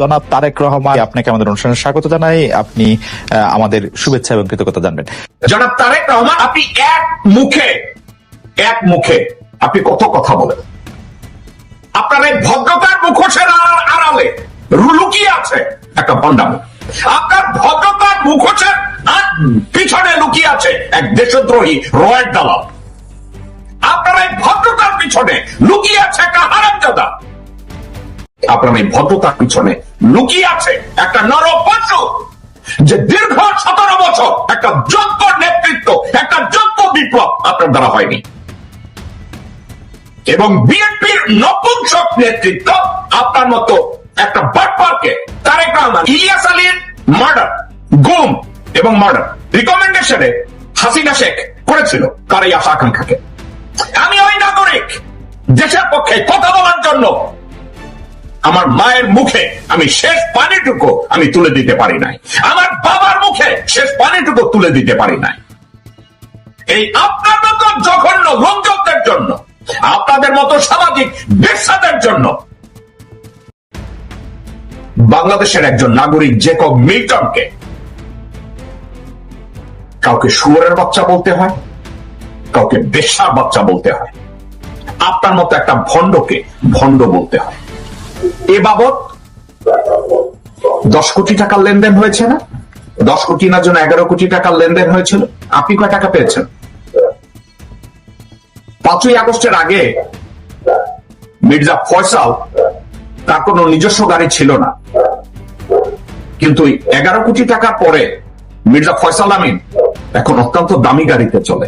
জনাব তারেক রহমান, আপনাকে আমাদের অনুষ্ঠানে স্বাগত জানাই। আপনি আমাদের শুভেচ্ছা এবং কৃতজ্ঞতা জানবেন। জনাব তারেক রহমান, আপনি এক মুখে এক মুখে আপনি কত কথা বলেন? আপনার এই ভদ্রতার মুখোশের আড়ালে লুকিয়ে আছে একটা ভণ্ডামি। আপনার ভদ্রতার মুখোশের পিছনে লুকিয়ে আছে এক দেশদ্রোহী রয়ের দালাল। আপনার এই ভদ্রতার পিছনে লুকিয়ে আছে একটা আপনার এই ভদ্রতার পিছনে লুকিয়ে আছে একটা নরপশু যে দীর্ঘ সতেরো বছর একটা যোগ্য নেতৃত্ব, একটা যোগ্য বিপ্লব আপনার দ্বারা হয়নি। এবং বিএনপির নপুংসক নেতৃত্ব আপনার মতো একটা বাটপারকে তারেক রহমান, ইলিয়াস আলীর মার্ডার, গুম এবং মার্ডার রিকমেন্ডেশনে হাসিনা শেখ করেছিল তার এই আশা আকাঙ্ক্ষাকে আমি ওই নাগরিক, দেশের পক্ষে কথা বলার জন্য আমার মায়ের মুখে আমি শেষ পানিটুকু আমি তুলে দিতে পারি নাই। আমার বাবার মুখে শেষ পানিটুকু তুলে দিতে পারি নাই। এই আপনার মতো জঘন্য লোকজনদের জন্য, আপনাদের মতো সামাজিক বেশ্যাদের জন্য বাংলাদেশের একজন নাগরিক জেকব মিল্টনকে কাউকে শুয়োরের বাচ্চা বলতে হয়, কাউকে বেশ্যার বাচ্চা বলতে হয়। আপনার মতো একটা ভণ্ডকে ভণ্ড বলতে হয়। এ বাবদ দশ কোটি টাকার লেনদেন হয়েছে না? দশ কোটি না জন্য এগারো কোটি টাকার লেনদেন হয়েছিল? আপনি কয় টাকা পেয়েছেন? পাঁচই আগস্টের আগে মির্জা ফয়সাল তার কোনো নিজস্ব গাড়ি ছিল না। কিন্তু এগারো কোটি টাকার পরে মির্জা ফয়সাল আমিন এখন অত্যন্ত দামি গাড়িতে চলে।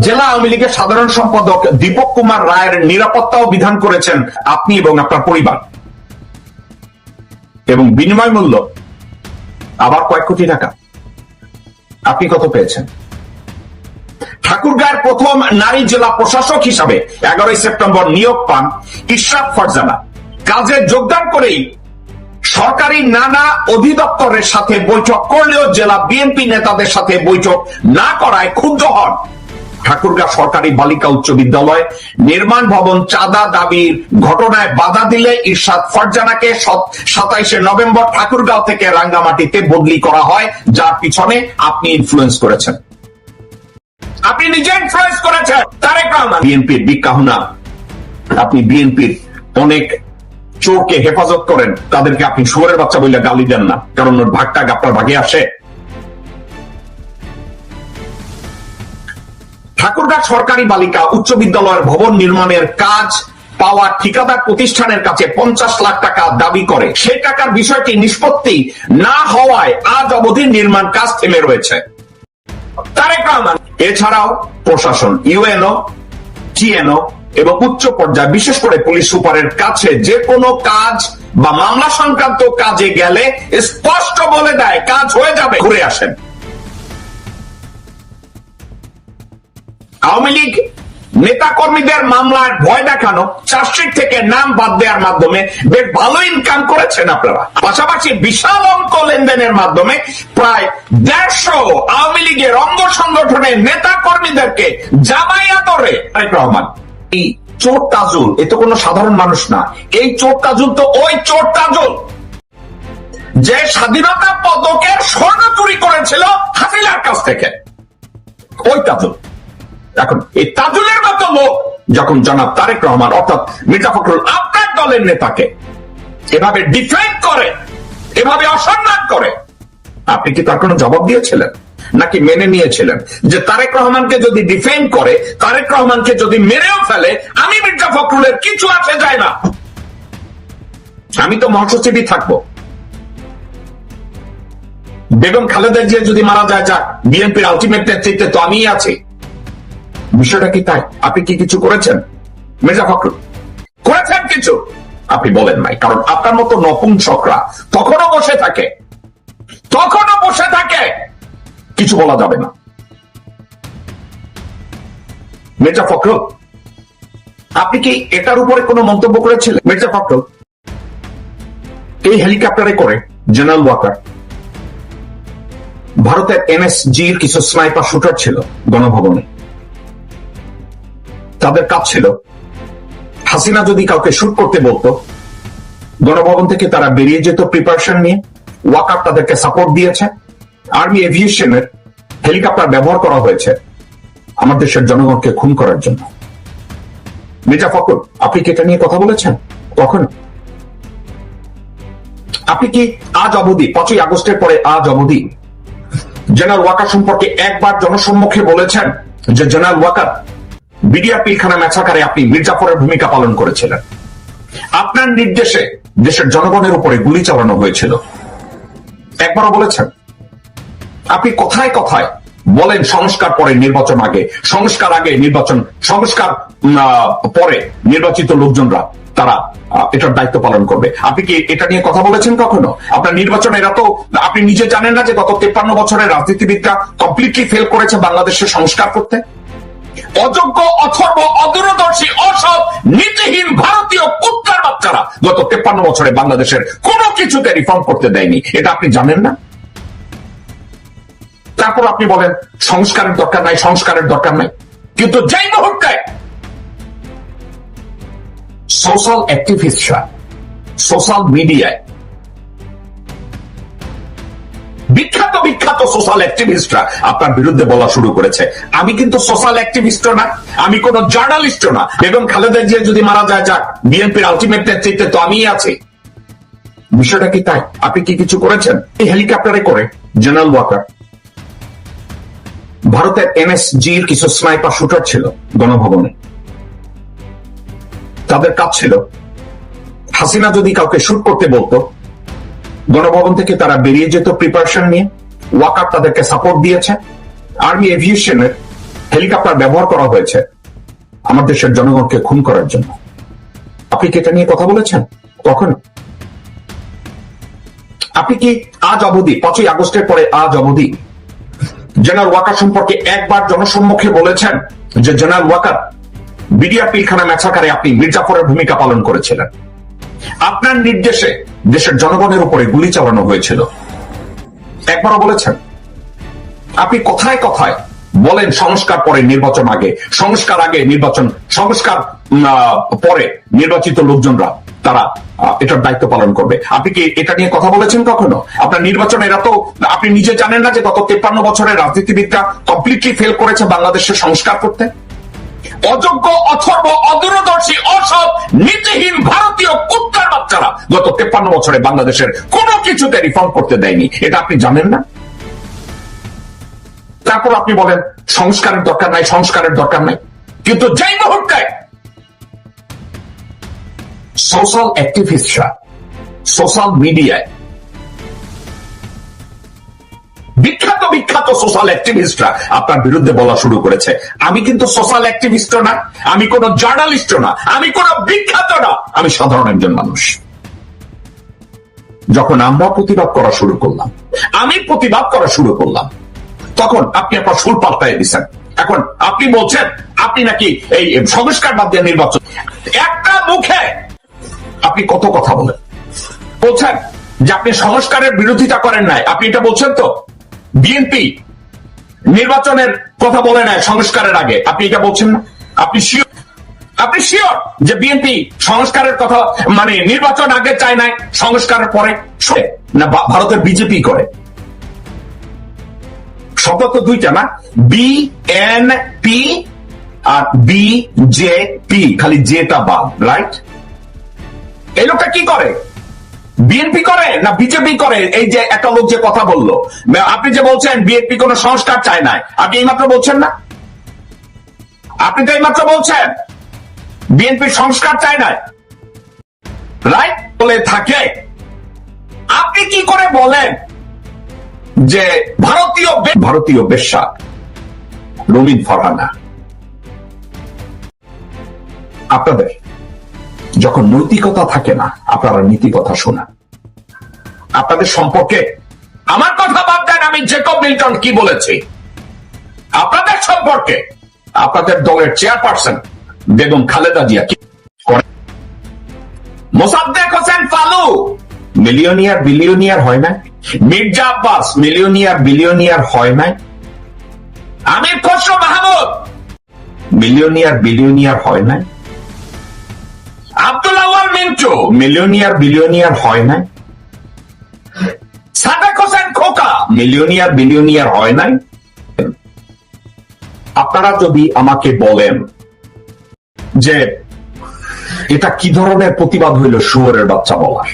জেলা আওয়ামী লীগের সাধারণ সম্পাদক দীপক কুমার রায়ের নিরাপত্তাও বিধান করেছেন আপনি এবং আপনার পরিবার। এবং বিনিময় মূল্য আবার কয়েক কোটি টাকা। আপনি কত পেয়েছেন? ঠাকুরগাঁয়ের প্রথম নারী জেলা প্রশাসক হিসাবে এগারোই সেপ্টেম্বর নিয়োগ পান ইশরাক ফরজানা। কাজে যোগদান করেই সরকারি নানা অধিদপ্তরের সাথে বৈঠক করলেও জেলা বিএনপি নেতাদের সাথে বৈঠক না করায় ক্ষুব্ধ হন। ঠাকুরগাঁ সরকারি বালিকা উচ্চ বিদ্যালয় নির্মাণ ভবন চাঁদা দাবির ঘটনায় বাধা দিলে ইরশাদ ফরজানাকে সাতাইশে নভেম্বর ঠাকুরগাঁও থেকে রাঙ্গামাটিতে বদলি করা হয়, যার পিছনে আপনি ইনফ্লুয়েন্স করেছেন। আপনি নিজে ইনফ্লুয়েন্স করেছেন, তারেক রহমান। বিএনপির বিজ্ঞাহনা আপনি বিএনপির অনেক চোরকে হেফাজত করেন, তাদেরকে আপনি শুয়ারের বাচ্চা বললে গালি দেন না, কারণ ওর ভাগটা আপনার ভাগে আসে। ঠাকুরগাঁ সরকারি বালিকা উচ্চ বিদ্যালয়ের ভবন নির্মাণের কাজ পাওয়া ঠিকাদার প্রতিষ্ঠানের কাছে পঞ্চাশ লাখ টাকা দাবি করে। সেই টাকার বিষয়টি নিষ্পত্তি না হওয়ায় আজ অবধি নির্মাণ কাজ থেমে রয়েছে। তারেক রহমান, এছাড়াও প্রশাসন, ইউএনও, টিএনও এবং উচ্চ পর্যায়ে বিশেষ করে পুলিশ সুপারের কাছে যে কোনো কাজ বা মামলা সংক্রান্ত কাজে গেলে স্পষ্ট বলে দেয়, কাজ হয়ে যাবে, ঘুরে আসেন। আওয়ামী লীগ নেতা কর্মীদের মামলার ভয় দেখানো, চার্জশিট থেকে নাম বাদ দেওয়ার মাধ্যমে বেশ ভালো ইনকাম করেছেন আপনারা। পাশাপাশি বিশাল অঙ্ক লেনদেনের মাধ্যমে প্রায় দেড়শো আওয়ামী লীগের অঙ্গ সংগঠনের নেতা কর্মীদেরকে জামাই আদরে রহমান। এই চোর তাজুল, এ তো কোনো সাধারণ মানুষ না, এই চোর তাজুল তো ওই চোর তাজুল। যে স্বাধীনতা পদকের স্বর্ণ চুরি করেছিল হাসিনার কাছ থেকে। ওই তাজুল। এখন এই তাজুলের মতো লোক যখন জনাব তারেক রহমান, অর্থাৎ মির্জা ফখরুল আপনার দলের নেতাকে এভাবে ডিফেন্ড করে, এভাবে অসম্মান করে, আপনি কি তার কোনো জবাব দিয়েছিলেন? নাকি মেনে নিয়েছিলেন? যে তারেক রহমানকে যদি ডিফেন্ড করে, তারেক রহমানকে যদি মেরেও ফেলে, আমি মির্জা ফখরুলের কিছু আসে যায় না। আমি তো মহাসচিবই থাকব। বেগম খালেদা জিয়া যদি মারা যায়, যাক, বিএনপির আলটিমেট নেতৃত্বে তো আমিই আছি। বিষয়টা কি তাই? আপনি কি কিছু করেছেন? মির্জা ফখরুল, করেছেন কিছু? আপনি বলেন নাই, কারণ আপনার মতো নপুংসকরা তখনও বসে থাকে, তখনও বসে থাকে। কিছু বলা যাবে না। মির্জা ফখরুল, আপনি কি এটার উপরে কোনো মন্তব্য করেছিলেন? মির্জা ফখরুল, এই হেলিকপ্টারে করে জেনারেল ওয়াকার, ভারতের এনএসজির কিছু স্নাইপার শুটার ছিল গণভবনে। তাদের ছিল। হাসিনা যদি কাউকে শুট করতে বলতো, গণভবন থেকে তারা বেরিয়ে যেত প্রিপারেশন নিয়ে। ওয়াকার তাদেরকে সাপোর্ট দিয়েছে। আর্মি এভিয়েশনের হেলিকপ্টার ব্যবহার করা হয়েছে আমার দেশের জনগণকে খুন করার জন্য। মির্জা ফখর আপনি কি এটা নিয়ে কথা বলেছেন? কখন? আপনি কি আজ অবধি পাঁচই আগস্টের পরে আজ অবধি জেনারেল ওয়াকার সম্পর্কে একবার জনসম্মুখে বলেছেন যে জেনারেল ওয়াকার বিডিআর পিলখানা ম্যাচাকারে আপনি মির্জাফরের ভূমিকা পালন করেছিলেন। আপনার নির্দেশে দেশের জনগণের উপরে গুলি চালানো হয়েছিল। একবারও বলেছেন। আপনি কথায় কথায় বলেন সংস্কার পরে নির্বাচন আগে, সংস্কার আগে নির্বাচন, সংস্কার পরে নির্বাচিত লোকজনরা, তারা এটার দায়িত্ব পালন করবে। আপনি কি এটা নিয়ে কথা বলেছেন কখনো? আপনার নির্বাচন এরা তো আপনি নিজে জানেন না যে গত তেপ্পান্ন বছরের রাজনীতিবিদরা কমপ্লিটলি ফেল করেছে বাংলাদেশের সংস্কার করতে? অযোগ্য, অথর্ব, অদূরদর্শী, অসৎ, নীতিহীন ভারতীয় কুত্তার বাচ্চারা গত তেপ্পান্ন বছরে বাংলাদেশের কোনো কিছুতে রিফর্ম করতে দেয়নি। এটা আপনি জানেন না? তারপর আপনি বলেন, সংস্কারের দরকার নাই, সংস্কারের দরকার নাই। কিন্তু যেই মুহূর্তে সোশ্যাল অ্যাক্টিভিস্টরা সোশ্যাল মিডিয়ায় বিখ্যাত বিখ্যাত সোশ্যাল অ্যাক্টিভিস্টরা আপনার বিরুদ্ধে বলা শুরু করেছে। আমি কিন্তু সোশ্যাল অ্যাক্টিভিস্ট না, আমি কোন জার্নালিস্ট না। বেগম খালেদা জিয়া যদি মারা যায়, যাক বিএনপির আলটিমেট নেতৃত্বে তো আমিই আছি। বিষয়টা কি তাই? আপনি কি কিছু করেছেন? এই হেলিকপ্টারে করে জেনারেল ওয়াকার ভারতের এনএসজির কিছু স্নাইপার শুটার ছিল গণভবনে। তাদের কাজ ছিল। হাসিনা যদি কাউকে শুট করতে বলতো গণভবন থেকে তারা বেরিয়ে যেত প্রিপারেশন নিয়ে। ওয়াকার তাদেরকে সাপোর্ট দিয়েছে। আর্মি এভিয়েশনের হেলিকপ্টার ব্যবহার করা হয়েছে আমার দেশের জনগণকে খুন করার জন্য। আপনি কি এটা নিয়ে কথা বলেছেন? কখন? আপনি কি আজ অবধি, পাঁচই আগস্টের পরে আজ অবধি জেনারেল ওয়াকার সম্পর্কে একবার জনসম্মুখে বলেছেন যে জেনারেল ওয়াকার বিডিআর পিলখানা ম্যাচাকারে আপনি মির্জাফরের ভূমিকা পালন করেছিলেন। আপনার নির্দেশে দেশের জনগণের উপরে গুলি চালানো হয়েছিল। একবারও বলেছেন। আপনি কথায় কথায় বলেন সংস্কার পরে নির্বাচন আগে, সংস্কার আগে নির্বাচন, সংস্কার পরে নির্বাচিত লোকজনরা, তারা এটার দায়িত্ব পালন করবে। আপনি কি এটা নিয়ে কথা বলেছেন কখনো? আপনার নির্বাচন এরা তো আপনি নিজে জানেন না যে গত তেপ্পান্ন বছরের রাজনীতিবিদরা কমপ্লিটলি ফেল করেছে বাংলাদেশের সংস্কার করতে? অযোগ্য, অথর্ব, অদূরদর্শী, অসৎ, নীতিহীন ভারতীয় কুত্তার বাচ্চারা গত তেপ্পান্ন বছরে বাংলাদেশের কোনো কিছুতে রিফর্ম করতে দেয়নি। এটা আপনি জানেন না? তারপর আপনি বলেন, সংস্কারের দরকার নাই, সংস্কারের দরকার নাই। কিন্তু যেই মুহূর্তে সোশ্যাল অ্যাক্টিভিস্টরা সোশ্যাল মিডিয়ায় বিখ্যাত বিখ্যাত সোশ্যাল অ্যাক্টিভিস্টরা আপনার বিরুদ্ধে বলা শুরু করেছে। আমি কিন্তু সোশ্যাল অ্যাক্টিভিস্ট না, আমি কোন জার্নালিস্ট না, আমি কোন বিখ্যাত না, আমি সাধারণ একজন মানুষ। যখন আমরা প্রতিবাদ করা শুরু করলাম, আমি প্রতিবাদ করা শুরু করলাম, তখন আপনি আপনার সুর পাল্টাই দিচ্ছেন এখন আপনি বলছেন, আপনি নাকি এই সংস্কার বাদ দিয়ে নির্বাচন একটা মুখে আপনি কত কথা বলেন? বলছেন যে আপনি সংস্কারের বিরোধিতা করেন নাই। আপনি এটা বলছেন তো? বিএনপি নির্বাচনের কথা বলে নেয় সংস্কারের আগে। আপনি এটা বলছেন না? আপনি শিওর আপনি শিওর যে বিএনপি সংস্কারের কথা মানে নির্বাচন আগে চায় নাই, সংস্কারের পরে? না ভারতের বিজেপি করে। শব্দ তো দুইটা না? বি এন পি আর বি জে পি খালি জেটা বাদ রাইট এই লোকটা কি করে? বিএনপি করে না বিজেপি করে? এই যে একটা লোক যে কথা বলল। আপনি যে বলছেন বিএনপি কোন সংস্কার চায় না আপনি এইমাত্র বলছেন না? আপনি তো এইমাত্র বলছেন, বিএনপি সংস্কার চায় না রাইট বলে থাকে। আপনি কি করে বলেন যে ভারতীয় ভারতীয় বেশ্যা রবিন ফরহানা? আপনাদের যখন নৈতিকতা থাকে না, আপনারা নীতি কথা শোনা আপনাদের সম্পর্কে আমার কথা বাদ দেন আমি জেকব মিল্টন কি বলেছি। আপনাদের সম্পর্কে আপনাদের দলের চেয়ারপারসন বেগম খালেদা জিয়া কি? মোসাদ্দেক হোসেন ফালু মিলিয়নিয়ার বিলিয়নিয়ার হয় না মির্জা আব্বাস মিলিয়নিয়ার বিলিয়নিয়ার হয় না আমির খসরু মাহমুদ মিলিয়নিয়ার বিলিয়নিয়ার হয় না পিন্টু মিলিয়নিয়ার বিলিয়নিয়ার হয় না সাদেক হোসেন খোকা। মিলিয়নিয়ার বিলিয়নিয়ার হয় নাই। আপনারা যদি আমাকে বলেন যে এটা কি ধরনের প্রতিবাদ হইল শুয়োরের বাচ্চা বলার?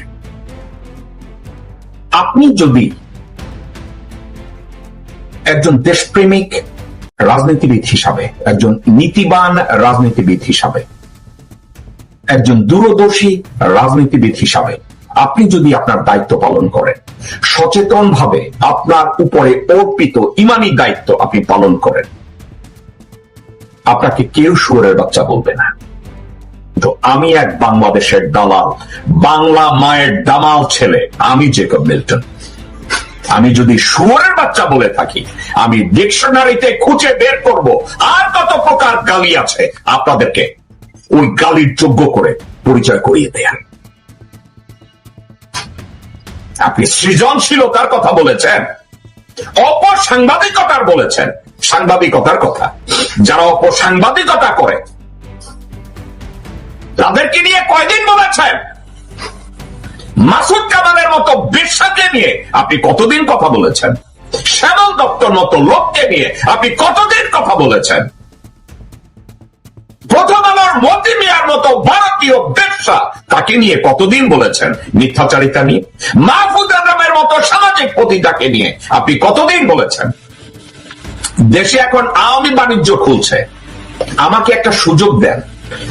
আপনি যদি একজন দেশপ্রেমিক রাজনীতিবিদ হিসাবে একজন নীতিবান রাজনীতিবিদ হিসাবে একজন দূরদর্শী রাজনীতিবিদ হিসাবে আপনি যদি আপনার দায়িত্ব পালন করেন সচেতন ভাবে আপনার উপরে অর্পিত ইমানি দায়িত্ব আপনি পালন করেন। আপনাকে কেউ সুরের বাচ্চা বলবে না। তো আমি এক বাংলাদেশের দালাল, বাংলা মায়ের দামাল ছেলে, আমি জেকব মিল্টন। আমি যদি শুয়োরের বাচ্চা বলে থাকি, আমি ডিকশনারিতে খুঁজে বের করব, আর কত প্রকার গালি আছে আপনাদেরকে ওই গালির যোগ্য করে পরিচয় করিয়ে দেয়া। আপনি সৃজনশীলতার কথা বলেছেন, অপসাংবাদিকতার বলেছেন, সাংবাদিকতার কথা। যারা অপসাংবাদিকতা করে, তাদেরকে নিয়ে কয়দিন বলেছেন? মাসুদ কামালের মতো বিশ্বাসকে নিয়ে আপনি কতদিন কথা বলেছেন? শ্যামল দত্তর মতো লোককে নিয়ে আপনি কতদিন কথা বলেছেন? মতি মিয়ার মতো ভারতীয় ব্যবসা তাকে নিয়ে কতদিন বলেছেন? মিথ্যাচারিতা নিয়ে? মাহফুজ আজমের মতো সামাজিক পতিতাকে নিয়ে আপনি কতদিন বলেছেন? দেশে এখন আওয়ামী বাণিজ্য খুলছে। আমাকে একটা সুযোগ দেন।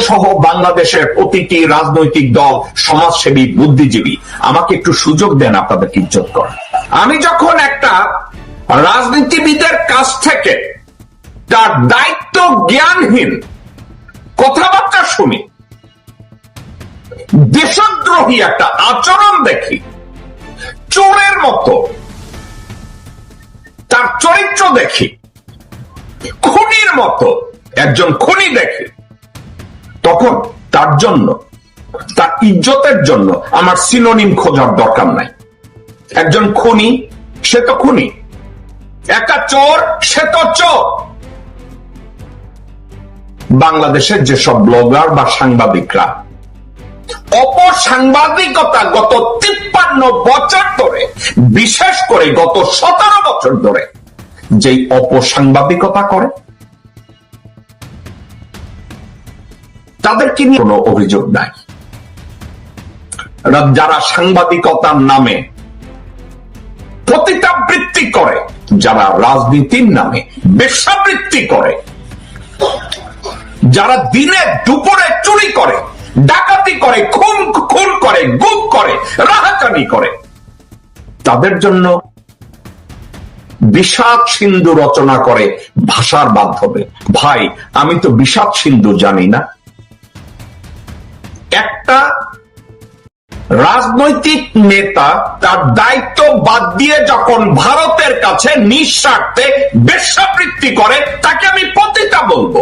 সহ বাংলাদেশের প্রতিটি রাজনৈতিক দল, সমাজসেবী, বুদ্ধিজীবী, আমাকে একটু সুযোগ দেন আপনাদের ইজ্জত করার। আমি যখন একটা রাজনীতিবিদের কাছ থেকে তার দায়িত্ব জ্ঞানহীন কথাবার্তা শুনি। দেশদ্রোহী একটা আচরণ দেখি। চোরের মতো। তার চরিত্র দেখি। খুনির মতো। একজন খুনি দেখি। তখন তার জন্য, তার ইজ্জতের জন্য আমার সিনোনিম খোঁজার দরকার নাই। একজন খুনি, সে তো খুনি। একটা চোর, সে তো চোর। বাংলাদেশের যেসব ব্লগার বা সাংবাদিকরা অপসাংবাদিকতা গত তিপ্পান্ন বছর ধরে, বিশেষ করে গত সতেরো বছর ধরে, যেই অপসাংবাদিকতা করে, তাদেরকে নিয়ে কোনো অভিযোগ নাই। যারা সাংবাদিকতার নামে পতিতাবৃত্তি করে, যারা রাজনীতির নামে বেশ্যাবৃত্তি করে যারা দিনে দুপুরে চুরি করে, ডাকাতি করে, খুন খুন করে, গুম করে রাহাজানি করে, তাদের জন্য বিষাদ সিন্ধু রচনা করে ভাষার মাধ্যমে। ভাই, আমি তো বিষাদ সিন্ধু জানি না। একটা রাজনৈতিক নেতা তার দায়িত্ব বাদ দিয়ে যখন ভারতের কাছে নিঃস্বার্থে বেশাবৃত্তি করে, তাকে আমি পতিতা বলব।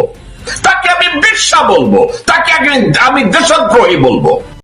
তাকে আমি বেশ্যা বলব। তাকে আমি- আমি দেশদ্রোহী বলব।